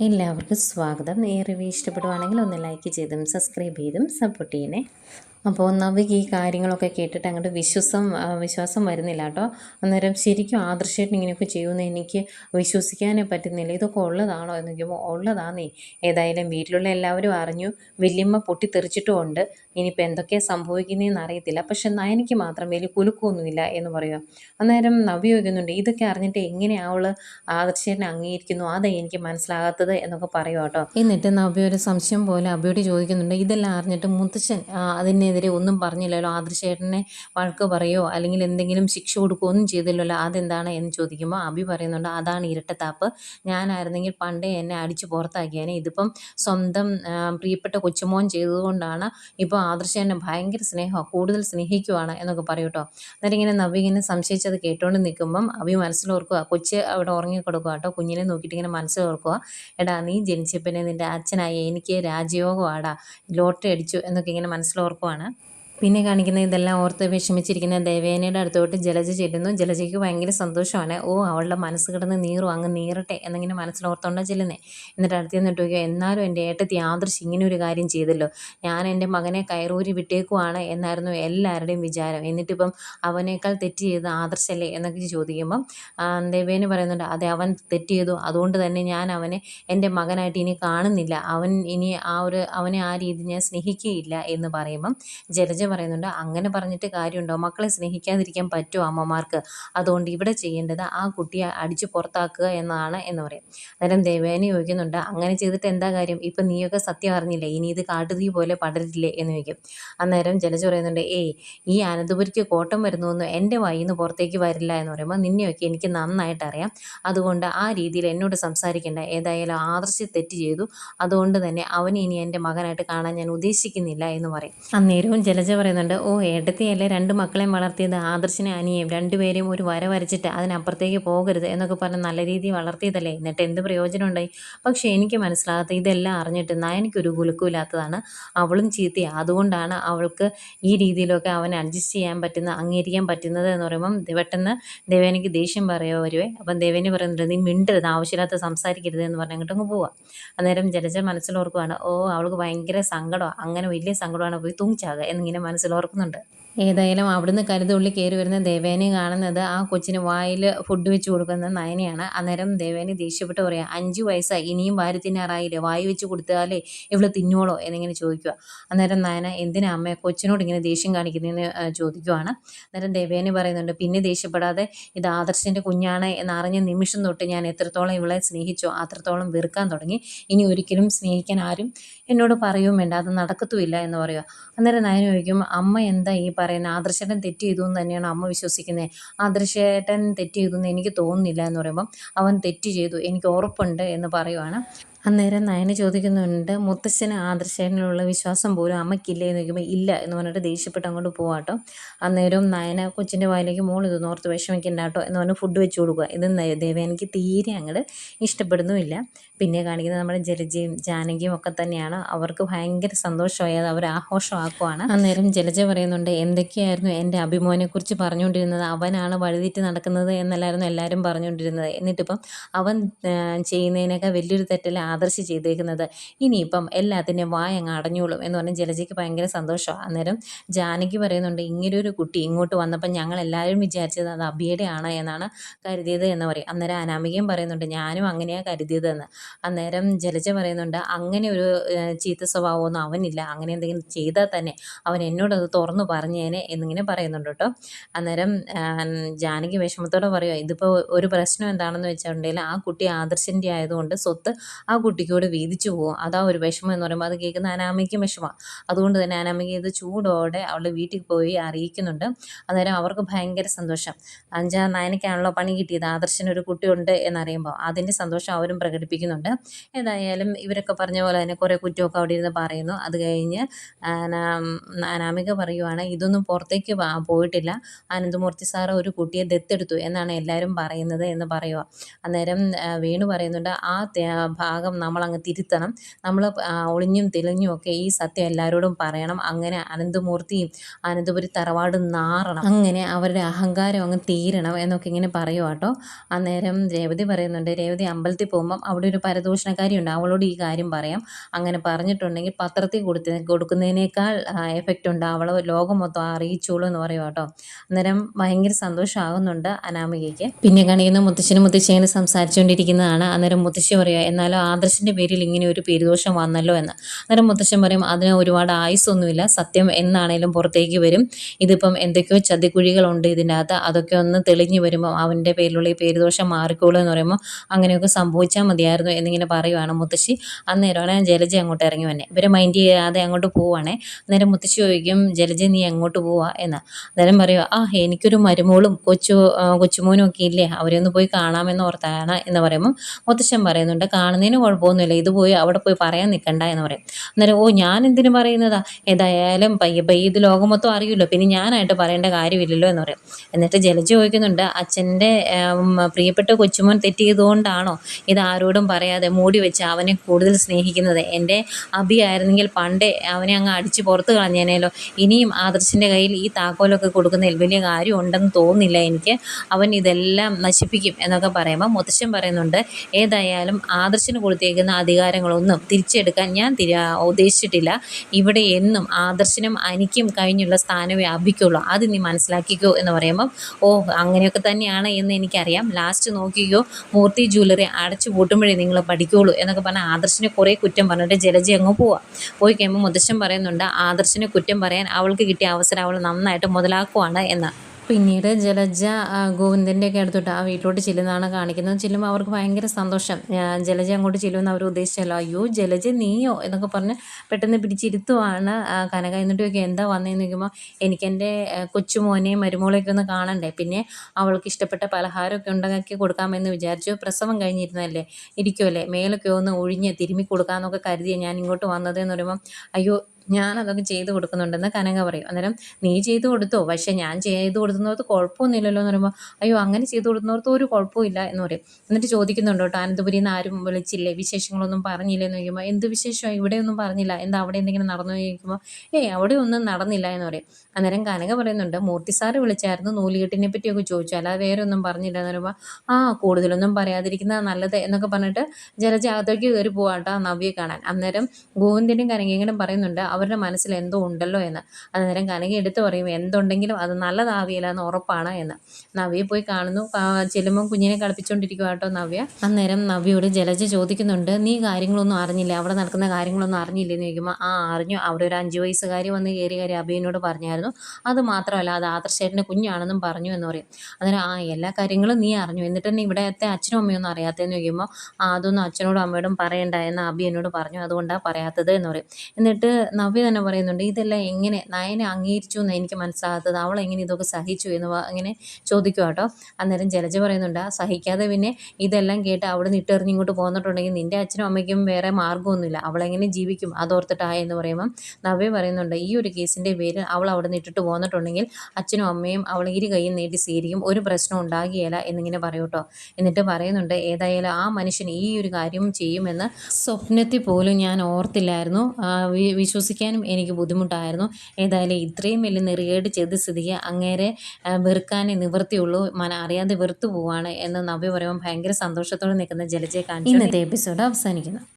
എല്ലാവർക്കും സ്വാഗതം. ഈ റിവ്യൂ ഇഷ്ടപ്പെടുവാണെങ്കിൽ ഒന്ന് ലൈക്ക് ചെയ്തും സബ്സ്ക്രൈബ് ചെയ്തും സപ്പോർട്ട് ചെയ്യണേ. അപ്പോൾ നവിക്ക് ഈ കാര്യങ്ങളൊക്കെ കേട്ടിട്ട് അങ്ങോട്ട് വിശ്വസം വിശ്വാസം വരുന്നില്ല കേട്ടോ. അന്നേരം ശരിക്കും ആദർശമായിട്ട് ഇങ്ങനെയൊക്കെ ചെയ്യുമെന്ന് എനിക്ക് വിശ്വസിക്കാനേ പറ്റുന്നില്ല. ഇതൊക്കെ ഉള്ളതാണോ എന്ന് ചോദിക്കുമ്പോൾ ഉള്ളതാന്നേ. ഏതായാലും വീട്ടിലുള്ള എല്ലാവരും അറിഞ്ഞു. വല്യമ്മ പൊട്ടിത്തെറിച്ചിട്ടുമുണ്ട് ഇനിയിപ്പോൾ എന്തൊക്കെയാണ് സംഭവിക്കുന്നതെന്ന് അറിയത്തില്ല. പക്ഷെ നയനിക്ക് മാത്രം വലിയ കുലുക്കമൊന്നുമില്ല എന്ന് പറയുക അന്നേരം നവ്യ ചോദിക്കുന്നുണ്ട് ഇതൊക്കെ അറിഞ്ഞിട്ട് എങ്ങനെയാണ് അവൾ ആദർശനെ അംഗീകരിക്കുന്നു? അതാ എനിക്ക് മനസ്സിലാകാത്തത് എന്നൊക്കെ പറയുക കേട്ടോ. എന്നിട്ട് നവ്യ ഒരു സംശയം പോലെ അബിയോട് ചോദിക്കുന്നുണ്ട് ഇതെല്ലാം അറിഞ്ഞിട്ട് മുത്തച്ഛൻ ആ, അതിനെതിരെ ഒന്നും പറഞ്ഞില്ലല്ലോ. ആദർശേട്ടനെ വഴക്ക് പറയോ? അല്ലെങ്കിൽ എന്തെങ്കിലും ശിക്ഷ കൊടുക്കുകയോ ഒന്നും ചെയ്തില്ലല്ലോ. അതെന്താണ് എന്ന് ചോദിക്കുമ്പോൾ അഭി പറയുന്നുണ്ട് അതാണ് ഇരട്ടത്താപ്പ്. ഞാനായിരുന്നെങ്കിൽ പണ്ടേ എന്നെ അടിച്ച് പുറത്താക്കിയാനെ. ഇതിപ്പം സ്വന്തം പ്രിയപ്പെട്ട കൊച്ചുമോൻ ചെയ്തതുകൊണ്ടാണ് ഇപ്പോൾ ആദർശ എന്നെ ഭയങ്കര സ്നേഹമാണ് കൂടുതൽ സ്നേഹിക്കുവാണ് എന്നൊക്കെ പറയൂട്ടോ അന്നേരം ഇങ്ങനെ നവ്യ ഇങ്ങനെ സംശയിച്ചത് കേട്ടുകൊണ്ട് നിൽക്കുമ്പം അഭി മനസ്സിലോർക്കുക കൊച്ച് അവിടെ ഉറങ്ങിക്കൊടുക്കുക കേട്ടോ. കുഞ്ഞിനെ നോക്കിയിട്ട് ഇങ്ങനെ മനസ്സിലോർക്കുക എടാ നീ ജനിച്ചപ്പിനെ നിന്റെ അച്ഛനായി. എനിക്ക് രാജയോഗമാടാ ലോട്ടറി അടിച്ചു എന്നൊക്കെ ഇങ്ങനെ മനസ്സിലോർക്കുവാണ്. huh? പിന്നെ കാണിക്കുന്ന ഇതെല്ലാം ഓർത്ത് വിഷമിച്ചിരിക്കുന്ന ദേവേനയുടെ അടുത്തോട്ട് ജലജ ചെല്ലുന്നു. ജലജയ്ക്ക് ഭയങ്കര സന്തോഷമാണ്. ഓ അവളുടെ മനസ്സ് കിടന്ന് നീറും അങ്ങ് നീറട്ടെ എന്നിങ്ങനെ മനസ്സിലോർത്തോണ്ടാ ചെല്ലുന്നത് എന്നിട്ട് അടുത്ത് നിന്നിട്ട് ചോദിക്കുക എന്നാലും എന്റെ ഏട്ടത്തി ആദർശ് ഇങ്ങനെ ഒരു കാര്യം ചെയ്തല്ലോ. ഞാൻ എന്റെ മകനെ കയറൂരി വിട്ടേക്കുവാണ് എന്നായിരുന്നു എല്ലാവരുടെയും വിചാരം. എന്നിട്ടിപ്പം അവനേക്കാൾ തെറ്റ് ചെയ്ത് ആദർശല്ലേ എന്നൊക്കെ ചോദിക്കുമ്പം ദേവേന് പറയുന്നുണ്ട് അതെ അവൻ തെറ്റ് ചെയ്തു. അതുകൊണ്ട് തന്നെ ഞാൻ അവനെ എന്റെ മകനായിട്ട് ഇനി കാണുന്നില്ല. അവൻ ഇനി ആ ഒരു അവനെ ആ രീതി ഞാൻ സ്നേഹിക്കുകയില്ല എന്ന് പറയുമ്പം ജലജ പറയുന്നുണ്ട്. അങ്ങനെ പറഞ്ഞിട്ട് കാര്യമുണ്ടോ? മക്കളെ സ്നേഹിക്കാതിരിക്കാൻ പറ്റുമോ അമ്മമാർക്ക്? അതുകൊണ്ട് ഇവിടെ ചെയ്യേണ്ടത് ആ കുട്ടിയെ അടിച്ചു പുറത്താക്കുക എന്നാണ് എന്ന് പറയും. അന്നേരം ദേവേനെ ചോദിക്കുന്നുണ്ട് അങ്ങനെ ചെയ്തിട്ട് എന്താ കാര്യം? ഇപ്പം നീയൊക്കെ സത്യം അറിഞ്ഞില്ലേ? ഇനി ഇത് കാട്ടുതീ പോലെ പടരില്ലേ? എന്ന് ചോദിക്കും. അന്നേരം ജലജ പറയുന്നുണ്ട് ഏയ് ഈ അനന്തപുരിക്ക് കോട്ടം വരുന്നൊന്നും എന്റെ വായിൽ നിന്ന് പുറത്തേക്ക് വരില്ല എന്ന് പറയുമ്പോൾ നിന്നെയൊക്കെ എനിക്ക് നന്നായിട്ട് അറിയാം. അതുകൊണ്ട് ആ രീതിയിൽ എന്നോട് സംസാരിക്കേണ്ട. ഏതായാലും ആദർശ തെറ്റ് ചെയ്തു. അതുകൊണ്ട് തന്നെ അവനെ ഇനി എന്റെ മകനായിട്ട് കാണാൻ ഞാൻ ഉദ്ദേശിക്കുന്നില്ല എന്ന് പറയും. അന്നേരവും ജലജ പറയുന്നുണ്ട് ഓ ഏട്ടത്തിയല്ലേ രണ്ട് മക്കളെയും വളർത്തിയത് ആദർശിനെ അനിയും രണ്ടുപേരെയും ഒരു വര വരച്ചിട്ട് അതിനപ്പുറത്തേക്ക് പോകരുത് എന്നൊക്കെ പറഞ്ഞ് നല്ല രീതിയിൽ വളർത്തിയതല്ലേ? എന്നിട്ട് എന്ത് പ്രയോജനം ഉണ്ടായി പക്ഷേ എനിക്ക് മനസ്സിലാകാത്ത ഇതെല്ലാം അറിഞ്ഞിട്ട് നയനിക്കൊരു കുലുക്കുമില്ലാത്തതാണ് അവളും ചീത്തി അതുകൊണ്ടാണ് അവൾക്ക് ഈ രീതിയിലൊക്കെ അവൻ അഡ്ജസ്റ്റ് ചെയ്യാൻ പറ്റുന്ന അംഗീകരിക്കാൻ പറ്റുന്നത് എന്ന് പറയുമ്പം പെട്ടെന്ന് ദേവേനിക്ക് ദേഷ്യം പറയുക വരുവേ. അപ്പം ദേവേനി പറയുന്നുണ്ട് നീ മിണ്ടരുത് ആവശ്യമില്ലാത്ത സംസാരിക്കരുത് എന്ന് പറഞ്ഞ് അങ്ങോട്ടങ്ങ് പോവാം. അന്നേരം ജലജ മനസ്സിലോർക്കുവാണ് ഓ അവൾക്ക് ഭയങ്കര സങ്കടമാണ് അങ്ങനെ വലിയ സങ്കടമാണ് പോയി തൂങ്ങിച്ചാകുക എന്നിങ്ങനെ മനസ്സിലോർക്കുന്നുണ്ട് ഏതായാലും അവിടുന്ന് കരുതുള്ളി കയറി വരുന്ന ദേവേനെ കാണുന്നത് ആ കൊച്ചിന് വായിൽ ഫുഡ് വെച്ച് കൊടുക്കുന്ന നയനയാണ്. അന്നേരം ദേവേനെ ദേഷ്യപ്പെട്ട് പറയാം അഞ്ച് വയസ്സായി ഇനിയും വാരി തിന്നാറായില്ലേ? വായി വെച്ച് കൊടുത്താലേ ഇവൾ തിന്നോളോ എന്നിങ്ങനെ ചോദിക്കുക. അന്നേരം നയന എന്തിനാ അമ്മ കൊച്ചിനോട് ഇങ്ങനെ ദേഷ്യം കാണിക്കുന്നതെന്ന് ചോദിക്കുവാണ്. അന്നേരം ദേവേനെ പറയുന്നുണ്ട് പിന്നെ ദേഷ്യപ്പെടാതെ ഇത് ആദർശിന്റെ കുഞ്ഞാണ് എന്നറിഞ്ഞ നിമിഷം തൊട്ട് ഞാൻ എത്രത്തോളം ഇവളെ സ്നേഹിച്ചോ അത്രത്തോളം വെറുക്കാൻ തുടങ്ങി. ഇനി ഒരിക്കലും സ്നേഹിക്കാൻ ആരും എന്നോട് പറയുകയും വേണ്ട അത് നടക്കത്തുമില്ല എന്ന് പറയുക. അന്നേരം നയന ചോദിക്കും അമ്മ എന്താ ഈ പറയുന്നത്. ആദർശേട്ടൻ തെറ്റ് ചെയ്തു എന്ന് തന്നെയാണ് അമ്മ വിശ്വസിക്കുന്നത് ആദർശേട്ടൻ തെറ്റ് ചെയ്തു എന്ന് എനിക്ക് തോന്നുന്നില്ല എന്ന് പറയുമ്പം അവൻ തെറ്റ് ചെയ്തു. എനിക്ക് ഉറപ്പുണ്ട് എന്ന് പറയുവാണ്. അന്നേരം നയന ചോദിക്കുന്നുണ്ട് മുത്തശ്ശന് ആദർശേട്ടനിലുള്ള വിശ്വാസം പോലും അമ്മയ്ക്കില്ലേ? എന്ന് ചോദിക്കുമ്പോൾ ഇല്ല എന്ന് പറഞ്ഞിട്ട് ദേഷ്യപ്പെട്ട് അങ്ങോട്ട് പോവാട്ടോ. അന്നേരം നയന കൊച്ചിന്റെ വായിലേക്ക് മോൾ ഇത് നോർത്ത് വിഷമിക്കണ്ട കേട്ടോ എന്ന് പറഞ്ഞ് ഫുഡ് വെച്ച് കൊടുക്കുക. ഇത് ദേവേനയ്ക്ക് തീരെ അങ്ങോട്ട് ഇഷ്ടപ്പെടുന്നുമില്ല. പിന്നെ കാണിക്കുന്നത് നമ്മുടെ ജലജയും ജാനകിയും ഒക്കെ തന്നെയാണ്. അവർക്ക് ഭയങ്കര സന്തോഷമായി അത് അവർ ആഘോഷമാക്കുവാണ്. അന്നേരം ജലജ പറയുന്നുണ്ട് എന്തൊക്കെയായിരുന്നു എന്റെ അഭിമോനെക്കുറിച്ച് പറഞ്ഞുകൊണ്ടിരുന്നത്? അവനാണ് വഴുതിറ്റ് നടക്കുന്നത് എന്നല്ലായിരുന്നു എല്ലാവരും പറഞ്ഞുകൊണ്ടിരുന്നത്. എന്നിട്ടിപ്പം അവൻ ചെയ്യുന്നതിനൊക്കെ വലിയൊരു തെറ്റല്ല ആദർശി ചെയ്തേക്കുന്നത്. ഇനിയിപ്പം എല്ലാത്തിന്റെയും വായ അങ്ങ് അടഞ്ഞോളും എന്ന് പറഞ്ഞ് ജലജയ്ക്ക് ഭയങ്കര സന്തോഷമാണ്. അന്നേരം ജാനകി പറയുന്നുണ്ട് ഇങ്ങനെ ഒരു കുട്ടി ഇങ്ങോട്ട് വന്നപ്പോൾ ഞങ്ങൾ എല്ലാവരും വിചാരിച്ചത് അത് അബിയുടെ ആണ് എന്നാണ് കരുതിയത് എന്ന് പറയും. അന്നേരം അനാമികയും പറയുന്നുണ്ട് ഞാനും അങ്ങനെയാണ് കരുതിയതെന്ന്. അന്നേരം ജലജ പറയുന്നുണ്ട് അങ്ങനെ ഒരു ചീത്ത സ്വഭാവമൊന്നും അവനില്ല. അങ്ങനെ എന്തെങ്കിലും ചെയ്താൽ തന്നെ അവൻ എന്നോടത് തുറന്നു പറഞ്ഞേനെ എന്നിങ്ങനെ പറയുന്നുണ്ട് കേട്ടോ. അന്നേരം ജാനകി വിഷമത്തോടെ പറയുക ഇതിപ്പോൾ ഒരു പ്രശ്നം എന്താണെന്ന് വെച്ചിട്ടുണ്ടെങ്കിൽ ആ കുട്ടി ആദർശന്റെ ആയതുകൊണ്ട് സ്വത്ത് ആ കുട്ടിക്കോട് വീതിച്ചു പോകും അതാ ഒരു വിഷമം എന്ന് പറയുമ്പോൾ അത് കേൾക്കുന്ന അനാമയ്ക്കും വിഷമമാണ് അതുകൊണ്ട് തന്നെ അനാമയ്ക്ക് ഇത് ചൂടോടെ അവളുടെ വീട്ടിൽ പോയി അറിയിക്കുന്നുണ്ട്. അന്നേരം അവർക്ക് ഭയങ്കര സന്തോഷം. അഞ്ചാം നയനയ്ക്കാണല്ലോ പണി കിട്ടിയത്. ആദർശന് ഒരു കുട്ടിയുണ്ട് എന്നറിയുമ്പോൾ അതിന്റെ സന്തോഷം അവരും പ്രകടിപ്പിക്കുന്നുണ്ട്. ഏതായാലും ഇവരൊക്കെ പറഞ്ഞ പോലെ തന്നെ കുറേ കുറ്റമൊക്കെ അവിടെ ഇരുന്ന് പറയുന്നു. അത് കഴിഞ്ഞ് അനാമിക പറയുവാണ് ഇതൊന്നും പുറത്തേക്ക് പോയിട്ടില്ല. അനന്തമൂർത്തി സാറ് ഒരു കുട്ടിയെ ദത്തെടുത്തു എന്നാണ് എല്ലാവരും പറയുന്നത് എന്ന് പറയുക അന്നേരം വേണു പറയുന്നുണ്ട് ആ ഭാഗം നമ്മളങ്ങ് തിരുത്തണം. നമ്മൾ ഒളിഞ്ഞും തെളിഞ്ഞും ഒക്കെ ഈ സത്യം എല്ലാവരോടും പറയണം. അങ്ങനെ അനന്തമൂർത്തിയും അനന്തപുരി തറവാട് നാറണം. അങ്ങനെ അവരുടെ അഹങ്കാരം അങ്ങ് തീരണം എന്നൊക്കെ ഇങ്ങനെ പറയുക കേട്ടോ അന്നേരം രേവതി പറയുന്നുണ്ട് രേവതി അമ്പലത്തിൽ പോകുമ്പം അവിടെ ഒരു പരദൂഷണക്കാരിയുണ്ട് അവളോട് ഈ കാര്യം പറയാം. അങ്ങനെ പറഞ്ഞിട്ടുണ്ടെങ്കിൽ പത്രത്തിൽ കൊടുത്ത് കൊടുക്കുന്നതിനേക്കാൾ എഫക്റ്റ് ഉണ്ട്. അവൾ ലോകം മൊത്തം അറിയിച്ചോളൂ എന്ന് പറയുക കേട്ടോ അന്നേരം ഭയങ്കര സന്തോഷമാകുന്നുണ്ട് അനാമികയ്ക്ക്. പിന്നെ കാണിക്കുന്ന മുത്തശ്ശനും മുത്തശ്ശേനും സംസാരിച്ചുകൊണ്ടിരിക്കുന്നതാണ്. അന്നേരം മുത്തശ്ശി പറയുക എന്നാലും ആദർശിന്റെ പേരിൽ ഇങ്ങനെ ഒരു പേരുദോഷം വന്നല്ലോ എന്ന്. അന്നേരം മുത്തശ്ശൻ പറയും അതിന് ഒരുപാട് ആയുസൊന്നുമില്ല സത്യം എന്നാണേലും പുറത്തേക്ക് വരും. ഇതിപ്പം എന്തൊക്കെയോ ചതിക്കുഴികളുണ്ട് ഇതിന്റെ അകത്ത് അതൊക്കെ ഒന്ന് തെളിഞ്ഞു വരുമ്പോൾ അവന്റെ പേരിലുള്ള ഈ പേരുദോഷം മാറിക്കോളൂ എന്ന് പറയുമ്പോൾ അങ്ങനെയൊക്കെ സംഭവിച്ചാൽ മതിയായിരുന്നു എന്നിങ്ങനെ പറയുവാണ് മുത്തശ്ശി. അന്നേരമാണ് ജലജ അങ്ങോട്ട് ഇറങ്ങി വന്നെ. ഇവരെ മൈൻഡ് ചെയ്യാതെ അങ്ങോട്ട് പോവാണേ അന്നേരം മുത്തശ്ശി ചോദിക്കും ജലജ നീ എങ്ങോട്ട് പോവാ? എന്ന്. അന്നേരം പറയുക ആ എനിക്കൊരു മരുമോളും കൊച്ചു കൊച്ചുമോനും ഒക്കെ ഇല്ലേ. അവരെ ഒന്ന് പോയി കാണാമെന്ന് ഓർത്താണ് എന്ന് പറയുമ്പോൾ മുത്തശ്ശൻ പറയുന്നുണ്ട് കാണുന്നതിന് കുഴപ്പമൊന്നുമില്ല. ഇത് പോയി അവിടെ പോയി പറയാൻ നിൽക്കണ്ട എന്ന് പറയും. അന്നേരം ഓ ഞാൻ എന്തിനു പറയുന്നതാ? ഏതായാലും പയ്യെ പയ്യെ ഇത് ലോകം മൊത്തം അറിയുമല്ലോ. പിന്നെ ഞാനായിട്ട് പറയേണ്ട കാര്യമില്ലല്ലോ എന്ന് പറയും. എന്നിട്ട് ജലജ ചോദിക്കുന്നുണ്ട് അച്ഛന്റെ പ്രിയപ്പെട്ട കൊച്ചുമോൻ തെറ്റിയതുകൊണ്ടാണോ ഇത് ആരോടും പറയാതെ മൂടി വെച്ച് അവനെ കൂടുതൽ സ്നേഹിക്കുന്നത്? എന്റെ അഭി ആയിരുന്നെങ്കിൽ പണ്ടേ അവനെ അങ്ങ് അടിച്ച് പുറത്ത് കളഞ്ഞേനേലോ. ഇനിയും ആദർശിന്റെ കയ്യിൽ ഈ താക്കോലൊക്കെ കൊടുക്കുന്നതിൽ വലിയ കാര്യം ഉണ്ടെന്ന് തോന്നുന്നില്ല എനിക്ക്. അവൻ ഇതെല്ലാം നശിപ്പിക്കും എന്നൊക്കെ പറയുമ്പോൾ മുത്തശ്ശൻ പറയുന്നുണ്ട് ഏതായാലും ആദർശിന് കൊടുത്തേക്കുന്ന അധികാരങ്ങളൊന്നും തിരിച്ചെടുക്കാൻ ഞാൻ ഉദ്ദേശിച്ചിട്ടില്ല. ഇവിടെ എന്നും ആദർശനും അനിക്കും കഴിഞ്ഞുള്ള സ്ഥാനമേ അഭിക്കുള്ളൂ അത് നീ മനസ്സിലാക്കിക്കോ എന്ന് പറയുമ്പം ഓ അങ്ങനെയൊക്കെ തന്നെയാണ് എന്ന് എനിക്കറിയാം. ലാസ്റ്റ് നോക്കിക്കോ മൂർത്തി ജ്വല്ലറി അടച്ചു പൂട്ടുമ്പോഴേ നിങ്ങൾ പഠിക്കുള്ളൂ എന്നൊക്കെ പറഞ്ഞാൽ ആദർശനെ കുറേ കുറ്റം പറഞ്ഞിട്ട് ജലജി അങ്ങ് പോവാം. പോയി കഴിയുമ്പോൾ മുത്തശ്ശൻ പറയുന്നുണ്ട് ആദർശനെ കുറ്റം പറയാൻ അവൾക്ക് കിട്ടിയ അവസരം അവൾ നന്നായിട്ട് മുതലാക്കുവാണ് എന്ന്. പിന്നീട് ജലജ ഗോവിന്ദന്റെ ഒക്കെ അടുത്തോട്ട് ആ വീട്ടിലോട്ട് ചെല്ലുന്നതാണ് കാണിക്കുന്നത്. ചെല്ലുമ്പോൾ അവർക്ക് ഭയങ്കര സന്തോഷം. ജലജ അങ്ങോട്ട് ചെല്ലുമെന്ന് അവർ ഉദ്ദേശിച്ചല്ലോ. അയ്യോ ജലജ നീയോ എന്നൊക്കെ പറഞ്ഞ് പെട്ടെന്ന് പിടിച്ചിരുത്തുവാണ്. കനക എന്നിട്ട് ഒക്കെ എന്താ വന്നതെന്ന് ചോദിക്കുമ്പോൾ എനിക്കെന്റെ കൊച്ചുമോനെയും മരുമോളെയൊക്കെ ഒന്ന് കാണണ്ടേ? പിന്നെ അവൾക്ക് ഇഷ്ടപ്പെട്ട പലഹാരമൊക്കെ ഉണ്ടാക്കി കൊടുക്കാമെന്ന് വിചാരിച്ചു. പ്രസവം കഴിഞ്ഞിരുന്നല്ലേ ഇരിക്കുമല്ലേ മേലൊക്കെ ഒന്ന് ഒഴിഞ്ഞ് തിരുമ്മി കൊടുക്കാമെന്നൊക്കെ കരുതിയാണ് ഞാൻ ഇങ്ങോട്ട് വന്നതെന്ന് പറയുമ്പോൾ അയ്യോ ഞാൻ അതൊക്കെ ചെയ്ത് കൊടുക്കുന്നുണ്ടെന്ന് കനക പറയും. അന്നേരം നീ ചെയ്ത് കൊടുത്തോ? പക്ഷേ ഞാൻ ചെയ്ത് കൊടുക്കുന്നവർക്ക് കുഴപ്പമൊന്നുമില്ലല്ലോ എന്ന് പറയുമ്പോൾ അയ്യോ അങ്ങനെ ചെയ്ത് കൊടുക്കുന്നവർക്ക് ഒരു കുഴപ്പമില്ല എന്ന് പറയും. എന്നിട്ട് ചോദിക്കുന്നുണ്ട് കേട്ടോ അനന്തപുരിയിൽ നിന്ന് ആരും വിളിച്ചില്ലേ? വിശേഷങ്ങളൊന്നും പറഞ്ഞില്ലേ? എന്ന് ചോദിക്കുമ്പോൾ എന്ത് വിശേഷം? ഇവിടെ ഒന്നും പറഞ്ഞില്ല. എന്താ അവിടെ എന്തെങ്കിലും നടന്നു? ചോദിക്കുമ്പോൾ ഏയ് അവിടെ ഒന്നും നടന്നില്ല എന്ന് പറയും. അന്നേരം കനക പറയുന്നുണ്ട് മൂർത്തി സാറ് വിളിച്ചായിരുന്നു നൂലുകെട്ടിനെ പറ്റിയൊക്കെ ചോദിച്ചു. അല്ലാതെ വേറെ ഒന്നും പറഞ്ഞില്ല എന്ന് പറയുമ്പോൾ ആ കൂടുതലൊന്നും പറയാതിരിക്കുന്ന നല്ലത് എന്നൊക്കെ പറഞ്ഞിട്ട് ജലജ അകത്തേക്ക് കയറി പോവാട്ടോ നവ്യെ കാണാൻ. അന്നേരം ഗോവിന്ദനും കനകയും പറയുന്നുണ്ട് അവരുടെ മനസ്സിൽ എന്തോ ഉണ്ടല്ലോ എന്ന്. അന്നേരം കനക എടുത്തു പറയും എന്തുണ്ടെങ്കിലും അത് നല്ലതാവിയില്ല എന്ന് ഉറപ്പാണ് എന്ന്. നവ്യെ പോയി കാണുന്നു. ചെല്ലുമ്പം കുഞ്ഞിനെ കളിപ്പിച്ചുകൊണ്ടിരിക്കുക കേട്ടോ നവ്യ. അന്നേരം നവ്യയോട് ജലജ ചോദിക്കുന്നുണ്ട് നീ കാര്യങ്ങളൊന്നും അറിഞ്ഞില്ല? അവിടെ നടക്കുന്ന കാര്യങ്ങളൊന്നും അറിഞ്ഞില്ലെന്ന് ചോദിക്കുമ്പോൾ ആ അറിഞ്ഞു. അവിടെ ഒരു അഞ്ച് വയസ്സുകാരി വന്ന് കയറി കയറി അഭിയനോട് പറഞ്ഞായിരുന്നു. അത് മാത്രമല്ല അത് ആദർശേട്ടന്റെ കുഞ്ഞാണെന്നും പറഞ്ഞു എന്ന് പറയും. അന്നേരം ആ എല്ലാ കാര്യങ്ങളും നീ അറിഞ്ഞു. എന്നിട്ട് തന്നെ ഇവിടത്തെ അച്ഛനും അമ്മയൊന്നും അറിയാത്തതെന്ന് ചോദിക്കുമ്പോൾ ആ അതൊന്നും അച്ഛനോടും അമ്മയോടും പറയണ്ട എന്ന് അബി എന്നോട് പറഞ്ഞു. അതുകൊണ്ടാണ് പറയാത്തത് എന്ന് പറയും. എന്നിട്ട് നവ്യ തന്നെ പറയുന്നുണ്ട് ഇതെല്ലാം എങ്ങനെ? നയനെ അംഗീകരിച്ചു എന്ന് എനിക്ക് മനസ്സിലാകാത്തത്. അവൾ എങ്ങനെ ഇതൊക്കെ സഹിച്ചു? എന്ന് അങ്ങനെ ചോദിക്കുക കേട്ടോ. അന്നേരം ജലജ പറയുന്നുണ്ട് ആ സഹിക്കാതെ പിന്നെ ഇതെല്ലാം കേട്ട് അവിടെ നിന്ന് ഇട്ടെറിഞ്ഞ് ഇങ്ങോട്ട് പോന്നിട്ടുണ്ടെങ്കിൽ നിന്റെ അച്ഛനും അമ്മയ്ക്കും വേറെ മാർഗമൊന്നുമില്ല. അവളെങ്ങനെ ജീവിക്കും? അതോർത്തിട്ടാ എന്ന് പറയുമ്പം നവ്യ പറയുന്നുണ്ട് ഈ ഒരു കേസിന്റെ പേരിൽ അവൾ അവിടെ നിന്ന് ഇട്ടിട്ട് പോന്നിട്ടുണ്ടെങ്കിൽ അച്ഛനും അമ്മയും അവൾ ഇരു കൈയും നീട്ടി സ്വീകരിക്കും. ഒരു പ്രശ്നം ഉണ്ടാകിയല്ല എന്നിങ്ങനെ പറയൂ കേട്ടോ. എന്നിട്ട് പറയുന്നുണ്ട് ഏതായാലും ആ മനുഷ്യൻ ഈ ഒരു കാര്യം ചെയ്യുമെന്ന് സ്വപ്നത്തിൽ പോലും ഞാൻ ഓർത്തില്ലായിരുന്നു. വിശ്വസിക്കാനും എനിക്ക് ബുദ്ധിമുട്ടായിരുന്നു. ഏതായാലും ഇത്രയും വലിയ നെറികേട് ചെയ്ത സ്ഥിതിക്ക് അങ്ങേരെ വെറുക്കാനേ നിവൃത്തിയുള്ളൂ. മന അറിയാതെ വെറുത്തു പോവാണ് എന്ന് നവ്യ പറയുമ്പോൾ ഭയങ്കര സന്തോഷത്തോടെ നിൽക്കുന്ന ജലജയെ കാണിച്ചു. ഇന്നത്തെ എപ്പിസോഡ് അവസാനിക്കുന്നു.